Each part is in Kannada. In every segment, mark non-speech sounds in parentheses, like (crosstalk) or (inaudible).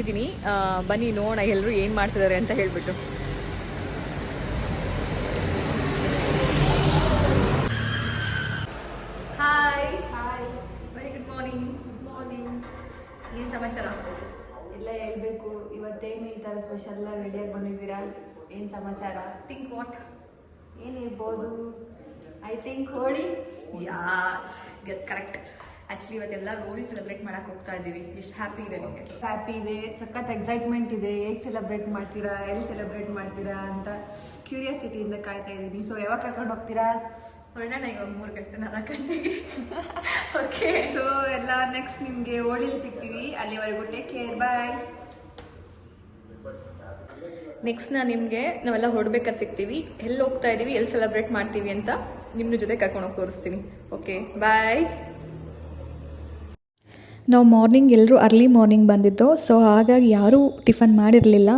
ಬಂದಿದ್ದೀನಿ. ಬನ್ನಿ ನೋಡೋಣ ಎಲ್ಲರೂ ಏನು ಮಾಡ್ತಿದ್ದಾರೆ ಅಂತ ಹೇಳಿಬಿಟ್ಟು. Hi hi very good morning good morning ಏನು ಸಮಾಚಾರ? ಎಲ್ಲ ಹೇಳ್ಬೇಕು. ಇವತ್ತೇನು ಈ ಥರ ಸ್ಪೆಷಲ್ ರೆಡಿಯಾಗಿ ಬಂದಿದ್ದೀರಾ? ಏನು ಸಮಾಚಾರ? ಥಿಂಕ್ ವಾಟ್ ಏನಿರ್ಬೋದು I think Holi. Yeah guess correct actually ಇವತ್ತೆಲ್ಲ ಹೋಳಿ ಸೆಲೆಬ್ರೇಟ್ ಮಾಡಕ್ ಹೋಗ್ತಾ ಇದೀವಿ ಎಷ್ಟು ಹ್ಯಾಪಿ ಇದೆ ನಿಮಗೆ. ಹ್ಯಾಪಿ ಇದೆ. ಸಖತ್ ಎಕ್ಸೈಟ್ಮೆಂಟ್ ಇದೆ. ಹೇಗೆ ಸೆಲೆಬ್ರೇಟ್ ಮಾಡ್ತೀರಾ? ಎಲ್ಲಿ ಸೆಲೆಬ್ರೇಟ್ ಮಾಡ್ತೀರಾ ಅಂತ ಕ್ಯೂರಿಯಾಸಿಟಿಯಿಂದ ಕಾಯ್ತಾ ಇದ್ದೀನಿ. ಸೊ ಯಾವಾಗ ಕರ್ಕೊಂಡು ಹೋಗ್ತೀರಾ? ಹೊರಡೋಣ ಇವಾಗ ಮೂರು ಗಂಟೆ ನಾಲ್ಕು ಗಂಟೆಗೆ. (laughs) ಓಕೆ ಸೊ ಎಲ್ಲ ನೆಕ್ಸ್ಟ್ ನಿಮಗೆ ಹೋಳಿಲಿ ಸಿಗ್ತೀವಿ. ಅಲ್ಲಿವರೆಗೂ ಟೇಕ್ ಕೇರ್ ಬಾಯ್ ನೆಕ್ಸ್ಟ್ ನಾನು ನಿಮಗೆ ನಾವೆಲ್ಲ ಹೊರಡ್ಬೇಕಾದ್ರೆ ಸಿಗ್ತೀವಿ. ಎಲ್ಲಿ ಹೋಗ್ತಾ ಇದ್ದೀವಿ ಎಲ್ಲಿ ಸೆಲೆಬ್ರೇಟ್ ಮಾಡ್ತೀವಿ ಅಂತ ನಿಮ್ಮ ಜೊತೆ ಕರ್ಕೊಂಡು ಹೋಗಿ ತೋರಿಸ್ತೀನಿ. ಓಕೆ ಬಾಯ್ ನಾವು ಮಾರ್ನಿಂಗ್ ಎಲ್ಲರೂ ಅರ್ಲಿ ಮಾರ್ನಿಂಗ್ ಬಂದಿದ್ದು. ಸೊ ಹಾಗಾಗಿ ಯಾರೂ ಟಿಫನ್ ಮಾಡಿರಲಿಲ್ಲ.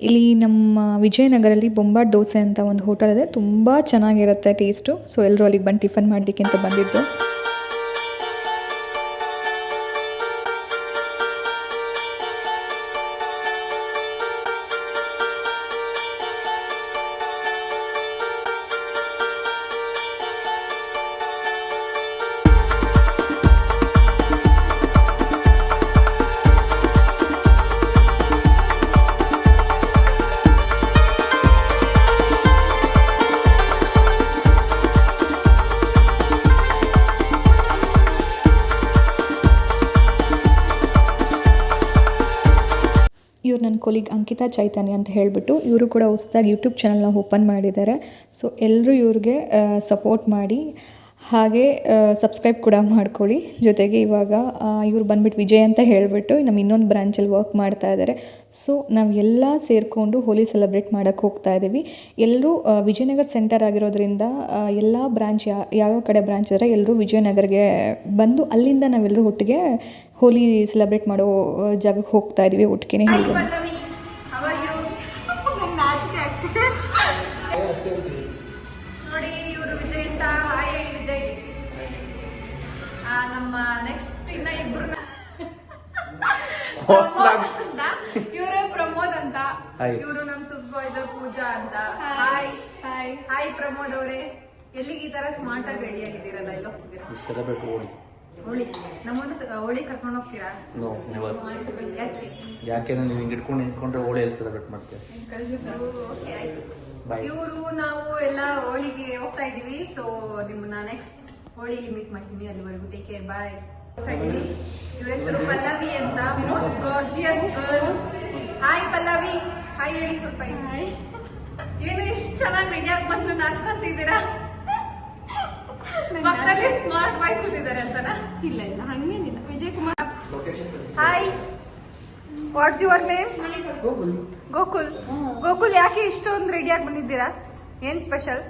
ಇಲ್ಲಿ ನಮ್ಮ ವಿಜಯನಗರಲ್ಲಿ ಬೊಂಬಾಟ್ ದೋಸೆ ಅಂತ ಒಂದು ಹೋಟೆಲ್ ಇದೆ. ತುಂಬ ಚೆನ್ನಾಗಿರುತ್ತೆ ಟೇಸ್ಟು ಸೊ ಎಲ್ಲರೂ ಅಲ್ಲಿಗೆ ಬಂದು ಟಿಫನ್ ಮಾಡಲಿಕ್ಕೆ ಅಂತ ಬಂದಿದ್ದು. ಕೊಲಿಗ್ ಅಂಕಿತಾ ಚೈತನ್ಯ ಅಂತ ಹೇಳಿಬಿಟ್ಟು ಇವರು ಕೂಡ ಹೊಸ್ದಾಗಿ ಯೂಟ್ಯೂಬ್ ಚಾನಲ್ನ ಓಪನ್ ಮಾಡಿದ್ದಾರೆ. ಸೊ ಎಲ್ಲರೂ ಇವ್ರಿಗೆ ಸಪೋರ್ಟ್ ಮಾಡಿ, ಹಾಗೆ ಸಬ್ಸ್ಕ್ರೈಬ್ ಕೂಡ ಮಾಡ್ಕೊಳ್ಳಿ. ಜೊತೆಗೆ ಇವಾಗ ಇವ್ರು ಬಂದ್ಬಿಟ್ಟು ವಿಜಯ್ ಅಂತ ಹೇಳಿಬಿಟ್ಟು ನಮ್ಮ ಇನ್ನೊಂದು ಬ್ರಾಂಚಲ್ಲಿ ವರ್ಕ್ ಮಾಡ್ತಾ ಇದ್ದಾರೆ ಸೊ ನಾವು ಎಲ್ಲ ಸೇರಿಕೊಂಡು ಹೋಲಿ ಸೆಲೆಬ್ರೇಟ್ ಮಾಡೋಕ್ಕೆ ಹೋಗ್ತಾ ಇದ್ದೀವಿ ಎಲ್ಲರೂ ವಿಜಯನಗರ ಸೆಂಟರ್ ಆಗಿರೋದ್ರಿಂದ ಎಲ್ಲ ಬ್ರಾಂಚ್ ಯಾವ ಯಾವ ಕಡೆ ಬ್ರಾಂಚ್ ಇದ್ದಾರೆ ಎಲ್ಲರೂ ವಿಜಯನಗರ್ಗೆ ಬಂದು ಅಲ್ಲಿಂದ ನಾವೆಲ್ಲರೂ ಒಟ್ಟಿಗೆ ಹೋಲಿ ಸೆಲೆಬ್ರೇಟ್ ಮಾಡೋ ಜಾಗಕ್ಕೆ ಹೋಗ್ತಾ ಇದ್ದೀವಿ ಒಟ್ಟಿಗೆ ನಮ್ಮ ನೆಕ್ಸ್ಟ್ ಇನ್ನ ಇಬ್ರು ಇವರು ಪ್ರಮೋದ್ ಅಂತ. ಇವರು ನಮ್ ಸೂಪರ್ವೈಸರ್ ಪೂಜಾ ಅಂತ. ಹಾಯ್ ಹಾಯ್ ಹಾಯ್ ಪ್ರಮೋದ್ ಅವರೇ. ಎಲ್ಲಿಗೆ ಈ ತರ ಸ್ಮಾರ್ಟ್ ಆಗಿ ರೆಡಿ ಆಗಿದ್ದೀರಲ್ಲ? ಎಲ್ಲ ಹೋಗ್ತಿದ್ದೀರಾ? ಸೆಲೆಬ್ರೇಟ್ ಹೋಳಿ ನಮ್ಮನ್ನು ಹೋಳಿ ಕರ್ಕೊಂಡು ಹೋಗ್ತೀರಾ? ನೋ ನೆವರ್ ಯಾಕೆ? ಯಾಕೆಂದ್ರೆ ನೀವು ಹಿಂಗೆ ಇಟ್ಕೊಂಡು ನಿಂತ್ಕೊಂಡ್ರೆ ಹೋಳಿ ಎಲ್ಲಿ ಸೆಲೆಬ್ರೇಟ್ ಮಾಡ್ತೀರಾ? ಓಕೆ ಆಯ್ತು. ಇವರು ನಾವು ಎಲ್ಲ ಹೋಳಿಗೆ ಹೋಗ್ತಾ ಇದೀವಿ ಸೊ ನಿಮ್ಮನ್ನ ನೆಕ್ಸ್ಟ್ ಹೋಳಿಗೆ ಮೀಟ್ ಮಾಡ್ತೀನಿ ಅಲ್ಲಿವರೆಗೂ ಟೇಕ್ ಕೇರ್ ಬಾಯ್ ಇವ್ರ ಹೆಸರು ಪಲ್ಲವಿ ಅಂತ most gorgeous girl hi Pallavi hi ಹೇಳಿ ಸ್ವಲ್ಪ ಏನು ಎಷ್ಟು ಚೆನ್ನಾಗಿ ರೆಡಿಯಾಗಿ ಬಂದು ನಾಚ್ಕೊಂತಿದ್ದೀರಾ ಪಕ್ಕದಲ್ಲಿ ಸ್ಮಾರ್ಟ್ ಬಾಯ್ ಕೂತಿದ್ದಾರೆ ಅಂತನಾ ಇಲ್ಲ ಇಲ್ಲ ಹಂಗೇನಿಲ್ಲ Vijay Kumar hi what's your name Gokul Gokul ಯಾಕೆ ಇಷ್ಟೊಂದು ರೆಡಿಯಾಗಿ ಬಂದಿದ್ದೀರಾ? ಏನ್ ಸ್ಪೆಷಲ್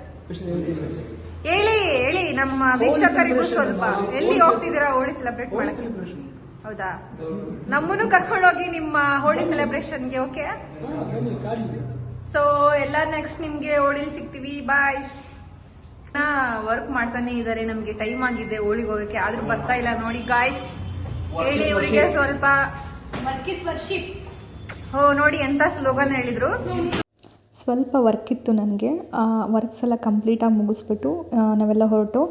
ಹೇಳಿ ಹೇಳಿ ನಮ್ಮ ವೀಕ್ಷಕರಿಗೂ ಸ್ವಲ್ಪ. ಎಲ್ಲಿ ಹೋಗ್ತಿದ್ದೀರಾ? ಹೋಳಿ ಸೆಲೆಬ್ರೇಟ್ ಮಾಡಕ್ಕೆ ಹೌದಾ? ನಮ್ಮನ್ನು ಕರ್ಕೊಂಡೋಗಿ ನಿಮ್ಮ ಹೋಳಿ ಸೆಲೆಬ್ರೇಷನ್ಗೆ ಓಕೆ ಸೊ ಎಲ್ಲ ನೆಕ್ಸ್ಟ್ ನಿಮ್ಗೆ ಹೋಳಿಲಿ ಸಿಗ್ತೀವಿ. ಬಾಯ್ ವರ್ಕ್ ಮಾಡ್ತಾನೆ ಇದಾರೆ ನಮ್ಗೆ ಟೈಮ್ ಆಗಿದೆ ಹೋಳಿಗೆ ಹೋಗಕ್ಕೆ. ಆದ್ರೂ ಬರ್ತಾ ಇಲ್ಲ ನೋಡಿ ಗಾಯ್ಸ್ ಹೇಳಿ ಇವರಿಗೆ ಸ್ವಲ್ಪ. ಹೋ ನೋಡಿ ಎಂತ ಸ್ಲೋಗನ್ ಹೇಳಿದ್ರು. ಸ್ವಲ್ಪ ವರ್ಕ್ ಇತ್ತು ನನಗೆ. ಆ ವರ್ಕ್ಸ್ ಎಲ್ಲ ಕಂಪ್ಲೀಟಾಗಿ ಮುಗಿಸ್ಬಿಟ್ಟು ನಾವೆಲ್ಲ ಹೊರಟು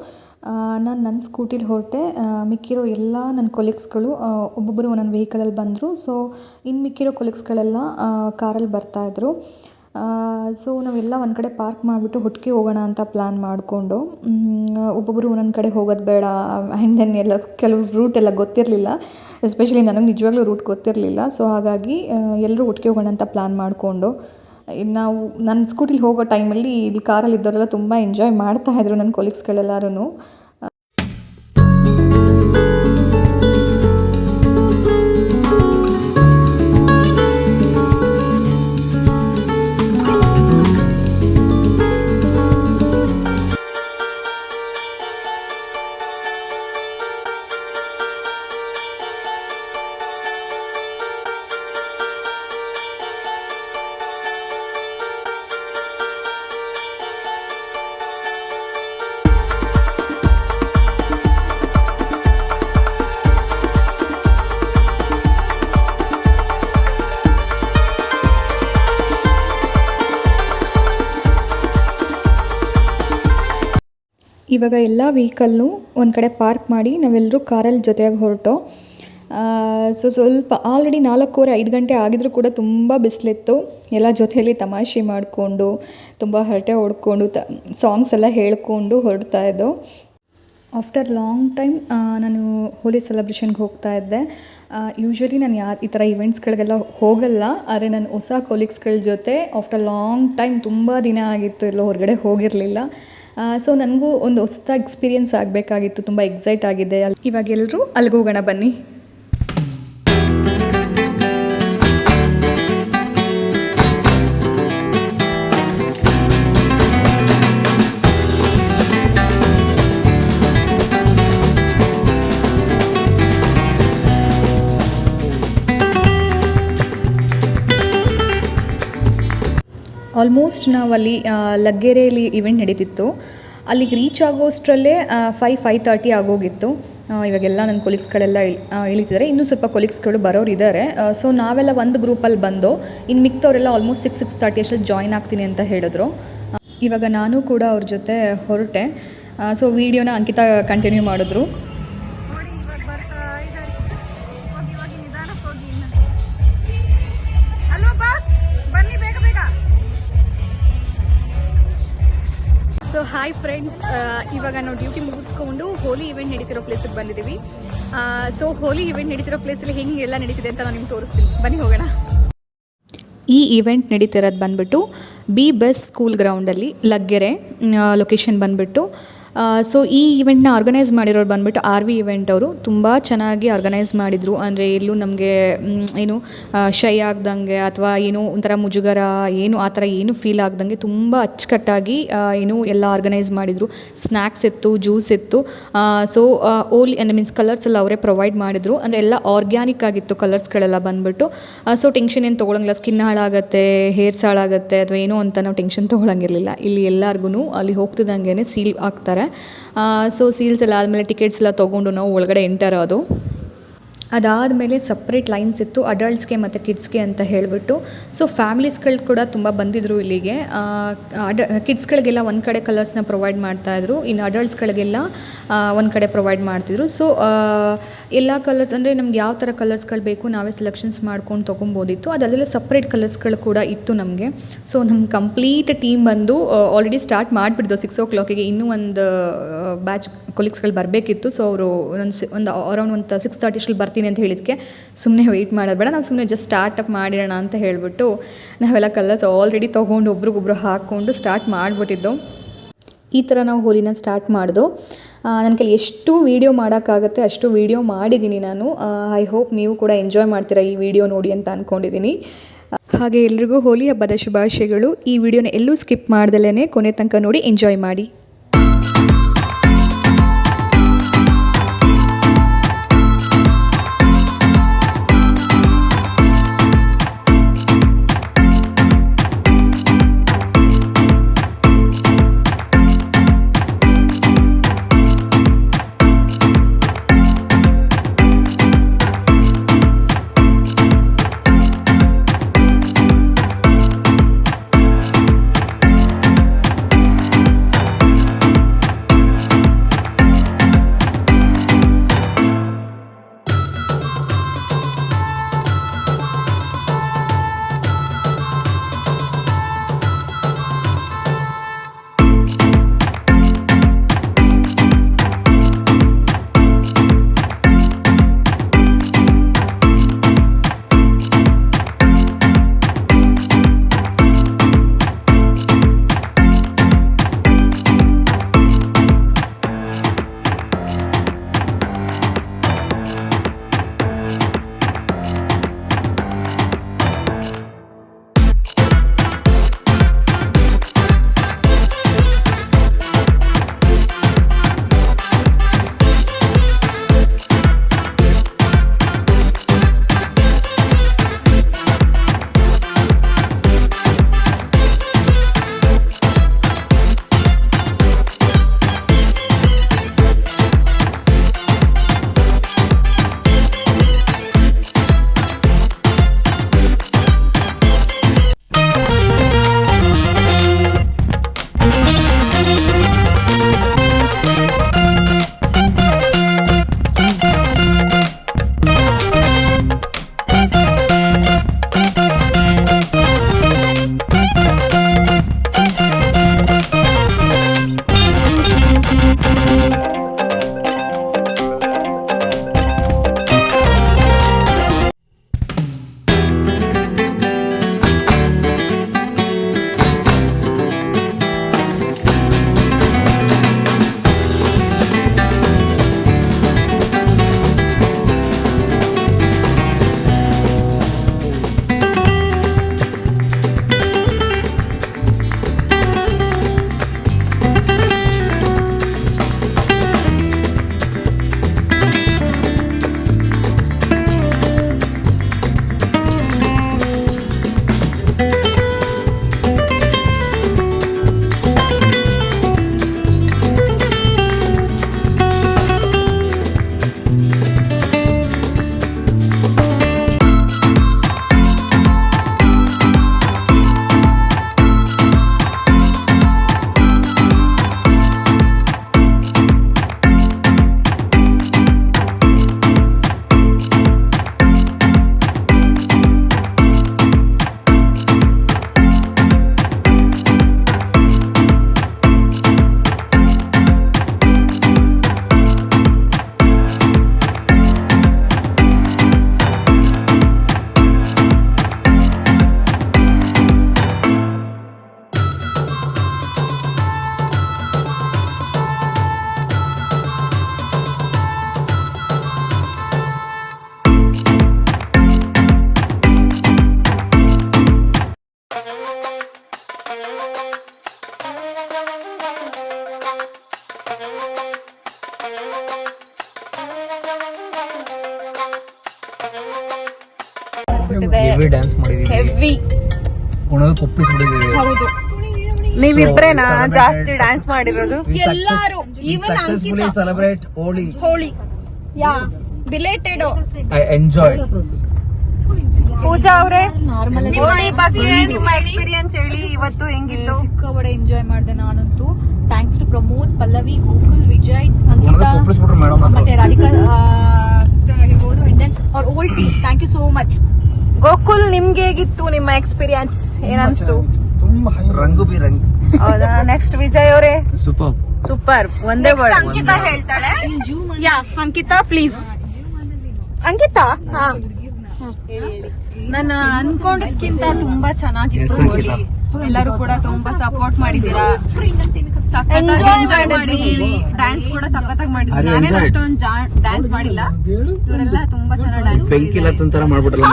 ನಾನು ನನ್ನ ಸ್ಕೂಟಿಲಿ ಹೊರಟೆ ಮಿಕ್ಕಿರೋ ಎಲ್ಲ ನನ್ನ ಕೊಲೀಗ್ಸ್ಗಳು ಒಬ್ಬೊಬ್ಬರು ಒಂದೊಂದು ವೆಹಿಕಲಲ್ಲಿ ಬಂದರು. ಸೊ ಇನ್ನು ಮಿಕ್ಕಿರೋ ಕೊಲೀಗ್ಸ್ಗಳೆಲ್ಲ ಕಾರಲ್ಲಿ ಬರ್ತಾಯಿದ್ರು ಸೊ ನಾವೆಲ್ಲ ಒಂದು ಕಡೆ ಪಾರ್ಕ್ ಮಾಡಿಬಿಟ್ಟು ಒಟ್ಟಿಗೆ ಹೋಗೋಣ ಅಂತ ಪ್ಲ್ಯಾನ್ ಮಾಡಿಕೊಂಡು ಒಬ್ಬೊಬ್ಬರು ಒಂದೊಂದು ಕಡೆ ಹೋಗೋದು ಬೇಡ. ಆ್ಯಂಡ್ ದೆನ್ ಎಲ್ಲ ಕೆಲವು ರೂಟ್ ಎಲ್ಲ ಗೊತ್ತಿರಲಿಲ್ಲ. ಎಸ್ಪೆಷಲಿ ನನಗೆ ನಿಜವಾಗ್ಲೂ ರೂಟ್ ಗೊತ್ತಿರಲಿಲ್ಲ. ಸೊ ಹಾಗಾಗಿ ಎಲ್ಲರೂ ಒಟ್ಟಿಗೆ ಹೋಗೋಣ ಅಂತ ಪ್ಲ್ಯಾನ್ ಮಾಡಿಕೊಂಡು ನಾವು ನನ್ನ ಸ್ಕೂಟಿಲಿ ಹೋಗೋ ಟೈಮಲ್ಲಿ ಇಲ್ಲಿ ಕಾರಲ್ಲಿ ಇದ್ದವರೆಲ್ಲ ತುಂಬ ಎಂಜಾಯ್ ಮಾಡ್ತಾ ಮಾಡ್ತಾಯಿದ್ರು ನನ್ನ ಕೊಲೀಗ್ಸ್ಗಳೆಲ್ಲರೂ ಇವಾಗ ಎಲ್ಲ ವೆಹಿಕಲ್ನು ಒಂದು ಕಡೆ ಪಾರ್ಕ್ ಮಾಡಿ ನಾವೆಲ್ಲರೂ ಕಾರಲ್ಲಿ ಜೊತೆಯಾಗಿ ಹೊರಟು ಸೊ ಸ್ವಲ್ಪ ಆಲ್ರೆಡಿ ನಾಲ್ಕೂವರೆ, ಐದು ಗಂಟೆ ಆಗಿದ್ರೂ ಕೂಡ ತುಂಬ ಬಿಸಿಲಿತ್ತು. ಎಲ್ಲ ಜೊತೆಯಲ್ಲಿ ತಮಾಷೆ ಮಾಡಿಕೊಂಡು, ತುಂಬ ಹರಟೆ ಹೊಡ್ಕೊಂಡು, ತ ಸಾಂಗ್ಸ್ ಎಲ್ಲ ಹೇಳ್ಕೊಂಡು ಹೊರಡ್ತಾ ಇದ್ದೋ. ಆಫ್ಟರ್ ಲಾಂಗ್ ಟೈಮ್ ನಾನು ಹೋಲಿ ಸೆಲೆಬ್ರೇಷನ್ಗೆ ಹೋಗ್ತಾ ಇದ್ದೆ. ಯೂಶ್ವಲಿ ನಾನು ಯಾ, ಈ ಥರ ಇವೆಂಟ್ಸ್ಗಳಿಗೆಲ್ಲ ಹೋಗಲ್ಲ, ಆದರೆ ನಾನು ಹೊಸ ಕೊಲೀಗ್ಸ್ಗಳ ಜೊತೆ ಆಫ್ಟರ್ ಲಾಂಗ್ ಟೈಮ್ ತುಂಬ ದಿನ ಆಗಿತ್ತು, ಎಲ್ಲೋ ಹೊರಗಡೆ ಹೋಗಿರಲಿಲ್ಲ. ಸೊ ನನಗೂ ಒಂದು ಹೊಸ್ದಾಗಿ ಎಕ್ಸ್ಪೀರಿಯನ್ಸ್ ಆಗಬೇಕಾಗಿತ್ತು, ತುಂಬ ಎಕ್ಸೈಟ್ ಆಗಿದೆ. ಅಲ್ಲಿ ಇವಾಗ ಎಲ್ಲರೂ ಅಲ್ಲಿಗೆ ಹೋಗೋಣ ಬನ್ನಿ. ಆಲ್ಮೋಸ್ಟ್ ನಾವಲ್ಲಿ ಲಗ್ಗೆರೆಯಲ್ಲಿ ಇವೆಂಟ್ ನಡೀತಿತ್ತು. ಅಲ್ಲಿಗೆ ರೀಚ್ ಆಗೋಷ್ಟರಲ್ಲೇ ಫೈವ್ ಫೈವ್ ತರ್ಟಿ ಆಗೋಗಿತ್ತು. ಇವಾಗೆಲ್ಲ ನನ್ನ ಕೊಲೀಗ್ಸ್ಗಳೆಲ್ಲ ಇಳಿತಿದ್ದಾರೆ ಇನ್ನೂ ಸ್ವಲ್ಪ ಕೊಲೀಗ್ಸ್ಗಳು ಬರೋರು ಇದ್ದಾರೆ ಸೊ ನಾವೆಲ್ಲ ಒಂದು ಗ್ರೂಪಲ್ಲಿ ಬಂದು ಇನ್ನು ಮಿಕ್ತವರೆಲ್ಲ ಆಲ್ಮೋಸ್ಟ್ ಸಿಕ್ಸ್ ಸಿಕ್ಸ್ ತರ್ಟಿ ಅಷ್ಟಲ್ಲಿ ಜಾಯ್ನ್ ಆಗ್ತೀನಿ ಅಂತ ಹೇಳಿದ್ರು. ಇವಾಗ ನಾನು ಕೂಡ ಅವ್ರ ಜೊತೆ ಹೊರಟೆ. ಸೊ ವೀಡಿಯೋನ ಅಂಕಿತಾ ಕಂಟಿನ್ಯೂ ಮಾಡಿದ್ರು. ಹಾಯ್ ಫ್ರೆಂಡ್ಸ್ ಇವಾಗ ನಾವು ಡ್ಯೂಟಿ ಮುಗಿಸ್ಕೊಂಡು ಹೋಲಿ ಇವೆಂಟ್ ನಡೀತಿರೋ ಪ್ಲೇಸಿಗೆ ಬಂದಿದ್ದೀವಿ. ಸೊ ಹೋಲಿ ಇವೆಂಟ್ ನಡೀತಿರೋ ಪ್ಲೇಸಲ್ಲಿ ಹೆಂಗೆ ಎಲ್ಲ ನಡೀತಿದೆ ಅಂತ ನಾನು ನಿಮ್ಗೆ ತೋರಿಸ್ತೀನಿ. ಬನ್ನಿ, ಹೋಗೋಣ. ಈ ಇವೆಂಟ್ ನಡೀತಿರೋದು ಬಂದ್ಬಿಟ್ಟು ಬಿ ಬಸ್ ಸ್ಕೂಲ್ ಗ್ರೌಂಡಲ್ಲಿ ಲಗ್ಗೆರೆ ಲೊಕೇಶನ್ ಬಂದ್ಬಿಟ್ಟು ಸೊ ಈ ಇವೆಂಟ್ನ ಆರ್ಗನೈಸ್ ಮಾಡಿರೋರು ಬಂದ್ಬಿಟ್ಟು ಆರ್ ವಿ ಇವೆಂಟ್ ಅವರು ತುಂಬ ಚೆನ್ನಾಗಿ ಆರ್ಗನೈಸ್ ಮಾಡಿದರು. ಅಂದರೆ ಎಲ್ಲೂ ನಮಗೆ ಏನು ಶೈ ಆಗ್ದಂಗೆ ಅಥವಾ ಏನು ಒಂಥರ ಮುಜುಗರ, ಏನು ಆ ಥರ ಏನು ಫೀಲ್ ಆಗ್ದಂಗೆ ತುಂಬ ಅಚ್ಚುಕಟ್ಟಾಗಿ ಏನು ಎಲ್ಲ ಆರ್ಗನೈಸ್ ಮಾಡಿದರು. ಸ್ನ್ಯಾಕ್ಸ್ ಇತ್ತು ಜ್ಯೂಸ್ ಇತ್ತು. ಸೊ ಓಲಿ ಮೀನ್ಸ್ ಕಲರ್ಸ್ ಎಲ್ಲ ಅವರೇ ಪ್ರೊವೈಡ್ ಮಾಡಿದರು. ಅಂದರೆ ಎಲ್ಲ ಆರ್ಗ್ಯಾನಿಕ್ ಆಗಿತ್ತು ಕಲರ್ಸ್ಗಳೆಲ್ಲ ಬಂದ್ಬಿಟ್ಟು. ಸೊ ಟೆನ್ಷನ್ ಏನು ತೊಗೊಳಂಗಿಲ್ಲ. ಸ್ಕಿನ್ ಹಾಳಾಗುತ್ತೆ ಹೇರ್ಸ್ ಹಾಳಾಗುತ್ತೆ ಅಥವಾ ಏನೋ ಅಂತ ನಾವು ಟೆನ್ಷನ್ ತೊಗೊಳಂಗಿರಲಿಲ್ಲ. ಇಲ್ಲಿ ಎಲ್ಲರಿಗೂ ಅಲ್ಲಿ ಹೋಗ್ತಿದ್ದಂಗೆ ಸೀಲ್ ಆಗ್ತಾರೆ. ಸೊ ಸೀಲ್ಸ್ ಎಲ್ಲ ಆದಮೇಲೆ ಟಿಕೆಟ್ಸ್ ಎಲ್ಲ ತೊಗೊಂಡು ನಾವು ಒಳಗಡೆ ಎಂಟರ್ ಅದು ಅದಾದಮೇಲೆ ಸಪ್ರೇಟ್ ಲೈನ್ಸ್ ಇತ್ತು ಅಡಲ್ಟ್ಸ್ಗೆ ಮತ್ತು ಕಿಡ್ಸ್ಗೆ ಅಂತ ಹೇಳಿಬಿಟ್ಟು. ಸೊ ಫ್ಯಾಮಿಲೀಸ್ಗಳು ಕೂಡ ತುಂಬ ಬಂದಿದ್ದರು ಇಲ್ಲಿಗೆ. ಅಡ ಕಿಡ್ಸ್ಗಳಿಗೆಲ್ಲ ಒಂದು ಕಡೆ ಕಲರ್ಸ್ನ ಪ್ರೊವೈಡ್ ಮಾಡ್ತಾಯಿದ್ರು ಇನ್ನು ಅಡಲ್ಟ್ಸ್ಗಳಿಗೆಲ್ಲ ಒಂದು ಕಡೆ ಪ್ರೊವೈಡ್ ಮಾಡ್ತಿದ್ರು. ಸೊ ಎಲ್ಲ ಕಲರ್ಸ್ ಅಂದರೆ ನಮ್ಗೆ ಯಾವ ಥರ ಕಲರ್ಸ್ಗಳು ಬೇಕು ನಾವೇ ಸೆಲೆಕ್ಷನ್ಸ್ ಮಾಡ್ಕೊಂಡು ತೊಗೊಬೋದಿತ್ತು. ಅದಲ್ಲೆಲ್ಲ ಸಪ್ರೇಟ್ ಕಲರ್ಸ್ಗಳು ಕೂಡ ಇತ್ತು ನಮಗೆ. ಸೊ ನಮ್ಮ ಕಂಪ್ಲೀಟ್ ಟೀಮ್ ಬಂದು ಆಲ್ರೆಡಿ ಸ್ಟಾರ್ಟ್ ಮಾಡಿಬಿಡ್ದು ಸಿಕ್ಸ್ ಓ ಕ್ಲಾಕಿಗೆ ಇನ್ನೂ ಒಂದು ಬ್ಯಾಚ್ ಕೊಲೀಗ್ಸ್ಗಳು ಬರಬೇಕಿತ್ತು. ಸೊ ಅವರು ಒಂದು ಒಂದು ಅರೌಂಡ್ ಒಂದು ಸಿಕ್ಸ್ ತರ್ಟಿ ಅಷ್ಟಲ್ಲಿ ಬರ್ತೀನಿ ಅಂತ ಹೇಳಿದಕ್ಕೆ ಸುಮ್ಮನೆ ವೆಯ್ಟ್ ಮಾಡೋದು ಬೇಡ ನಾವು ಸುಮ್ಮನೆ ಜಸ್ಟ್ ಸ್ಟಾರ್ಟಪ್ ಮಾಡಿರೋಣ ಅಂತ ಹೇಳಿಬಿಟ್ಟು ನಾವೆಲ್ಲ ಕಲರ್ಸ್ ಆಲ್ರೆಡಿ ತೊಗೊಂಡು ಒಬ್ರಿಗೊಬ್ರು ಹಾಕ್ಕೊಂಡು ಸ್ಟಾರ್ಟ್ ಮಾಡಿಬಿಟ್ಟಿದ್ದು. ಈ ಥರ ನಾವು ಹೋಲಿನ ಸ್ಟಾರ್ಟ್ ಮಾಡಿದು. ನನ್ನ ಕೈಲಿ ಎಷ್ಟು ವೀಡಿಯೋ ಮಾಡೋಕ್ಕಾಗತ್ತೆ ಅಷ್ಟು ವೀಡಿಯೋ ಮಾಡಿದ್ದೀನಿ ನಾನು. ಐ ಹೋಪ್ ನೀವು ಕೂಡ ಎಂಜಾಯ್ ಮಾಡ್ತೀರಾ ಈ ವಿಡಿಯೋ ನೋಡಿ ಅಂತ ಅಂದ್ಕೊಂಡಿದ್ದೀನಿ ಹಾಗೆ ಎಲ್ರಿಗೂ ಹೋಲಿ ಹಬ್ಬದ ಶುಭಾಶಯಗಳು. ಈ ವಿಡಿಯೋನ ಎಲ್ಲೂ ಸ್ಕಿಪ್ ಮಾಡ್ದಲೇ ಕೊನೆ ತನಕ ನೋಡಿ ಎಂಜಾಯ್ ಮಾಡಿ. ನೀವಿಬ್ರೇನಾ ಜಾಸ್ತಿ ಡ್ಯಾನ್ಸ್ ಮಾಡಿರೋದು. ಎಲ್ಲಾರು even successfully celebrate Holi Holi yeah belated I enjoy Pooja ಅವರೇ ಹೋಳಿ ಬಗ್ಗೆ ನಿಮ್ಮ ಎಕ್ಸ್ಪೀರಿಯನ್ಸ್ ಹೇಳಿ ಇವತ್ತು ಹೆಂಗಿತ್ತು? ಸಿಕ್ಕಾಪಟ್ಟೆ ಎಂಜಾಯ್ ಮಾಡಿದೆ ನಾನಂತೂ. ಥ್ಯಾಂಕ್ಸ್ ಟು ಪ್ರಮೋದ್ ಪಲ್ಲವಿ ಗೋಕುಲ್ ವಿಜಯ್ ಅಂಕಿತಾ ಮತ್ತೆ ರಾಧಿಕಾ ಸಿಸ್ಟರ್ ಆಗಿರ್ಬೋದು ಅಂಡ್ ದೆನ್ ಅವ್ರ old team thank you so much Gokul ನಿಮ್ಗೆ ಹೇಗಿತ್ತು ನಿಮ್ಮ ಎಕ್ಸ್ಪೀರಿಯನ್ಸ್ ಏನನ್ಸ್ತು ತುಂಬಾ ರಂಗು ಬಿ ರಂಗ್ ಹೌದಾ? ನೆಕ್ಸ್ಟ್ ವಿಜಯ್ ಅವರೇ? ಸೂಪರ್ ಸೂಪರ್ ಒಂದೇ ವರ್ಡ್ ಅಂಕಿತಾ ಹೇಳ್ತಾಳೆ. Yeah Ankita please Ankita? ಹಾ. ನಾನು ಅನ್ಕೊಂಡಕ್ಕಿಂತ ತುಂಬಾ ಚೆನ್ನಾಗಿತ್ತು ಹೋಳಿ. ಎಲ್ಲರೂ ಕೂಡ ತುಂಬಾ ಸಪೋರ್ಟ್ ಮಾಡಿದೀರಾ ಎಂಜಾಯ್ ಮಾಡಿದ್ವಿ. ಡ್ಯಾನ್ಸ್ ಕೂಡ ಸಖತ್ತಾಗಿ ಮಾಡಿದ್ವಿ ನಾನೇನು? ಅಷ್ಟೊಂದು ಡ್ಯಾನ್ಸ್ ಮಾಡಿಲ್ಲ. ಇವರೆಲ್ಲ ತುಂಬಾ ಚೆನ್ನಾಗಿ ಡ್ಯಾನ್ಸ್ ಮಾಡ್ಬಿಟ್ರಲ್ಲ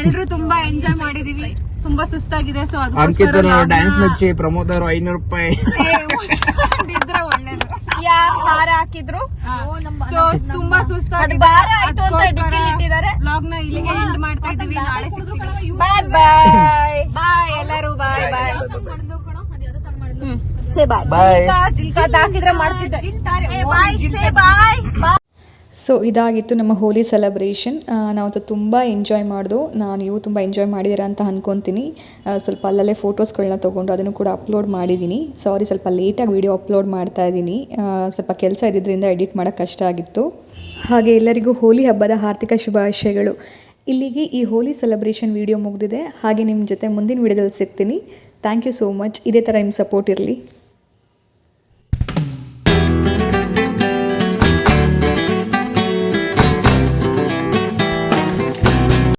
ಎಲ್ರು ತುಂಬಾ ಎಂಜಾಯ್ ಮಾಡಿದೀವಿ ತುಂಬಾ ಸುಸ್ತಾಗಿದೆ ಸೊ ಅಂಕಿತ ಡ್ಯಾನ್ಸ್ ಮೆಚ್ಚಿ ಪ್ರಮೋದ್ ಅವರು ಐನೂರು ರೂಪಾಯಿ. ಇದ್ರೆ ಒಳ್ಳೇದು. ಯಾ ಹಾರ ಹಾಕಿದ್ರು? ಸೊ ತುಂಬಾ ಸುಸ್ತಾಗಿದೆ. ಆಯ್ತು ಅಂತ ಡಿಕ್ಕಿ ಇಟ್ಟಿದ್ದಾರೆ. ಬ್ಲಾಗ್ನ ಇಲ್ಲಿಗೆ ಎಂಡ್ ಮಾಡ್ತಾ ಇದೀವಿ ನಾಳೆ ಸಿಗ್ತೀವಿ. ಬಾಯ್ ಬಾಯ್ ಬಾಯ್ ಎಲ್ಲರೂ. ಬಾಯ್ ಬಾಯ್ ಸೇ ಬಾಯ್ ಬಾಯ್ ಜಿಲ್ಕಾ ಹಾಕಿದ್ರೆ ಮಾಡ್ತಿದ್ದೆ. ಬಾಯ್ ಸೇ ಬಾಯ್ ಸೊ ಇದಾಗಿತ್ತು ನಮ್ಮ ಹೋಲಿ ಸೆಲೆಬ್ರೇಷನ್. ನಾವಂತೂ ತುಂಬ ಎಂಜಾಯ್ ಮಾಡಿದು ನಾನು ನೀವು ತುಂಬ ಎಂಜಾಯ್ ಮಾಡಿದ್ದೀರಾ ಅಂತ ಅಂದ್ಕೊತೀನಿ ಸ್ವಲ್ಪ ಅಲ್ಲಲ್ಲೇ ಫೋಟೋಸ್ಗಳನ್ನ ತೊಗೊಂಡು ಅದನ್ನು ಕೂಡ ಅಪ್ಲೋಡ್ ಮಾಡಿದ್ದೀನಿ. ಸಾರಿ, ಸ್ವಲ್ಪ ಲೇಟಾಗಿ ವೀಡಿಯೋ ಅಪ್ಲೋಡ್ ಮಾಡ್ತಾ ಇದ್ದೀನಿ. ಸ್ವಲ್ಪ ಕೆಲಸ ಇದ್ದಿದ್ದರಿಂದ ಎಡಿಟ್ ಮಾಡೋಕ್ಕೆ ಕಷ್ಟ ಆಗಿತ್ತು. ಹಾಗೆ ಎಲ್ಲರಿಗೂ ಹೋಲಿ ಹಬ್ಬದ ಆರ್ಥಿಕ ಶುಭಾಶಯಗಳು. ಇಲ್ಲಿಗೆ ಈ ಹೋಲಿ ಸೆಲೆಬ್ರೇಷನ್ ವಿಡಿಯೋ ಮುಗಿದಿದೆ. ಹಾಗೆ ನಿಮ್ಮ ಜೊತೆ ಮುಂದಿನ ವಿಡಿಯೋದಲ್ಲಿ ಸಿಗ್ತೀನಿ. Thank you so much. ಇದೇ ಥರ ನಿಮ್ಮ ಸಪೋರ್ಟ್ ಇರಲಿ.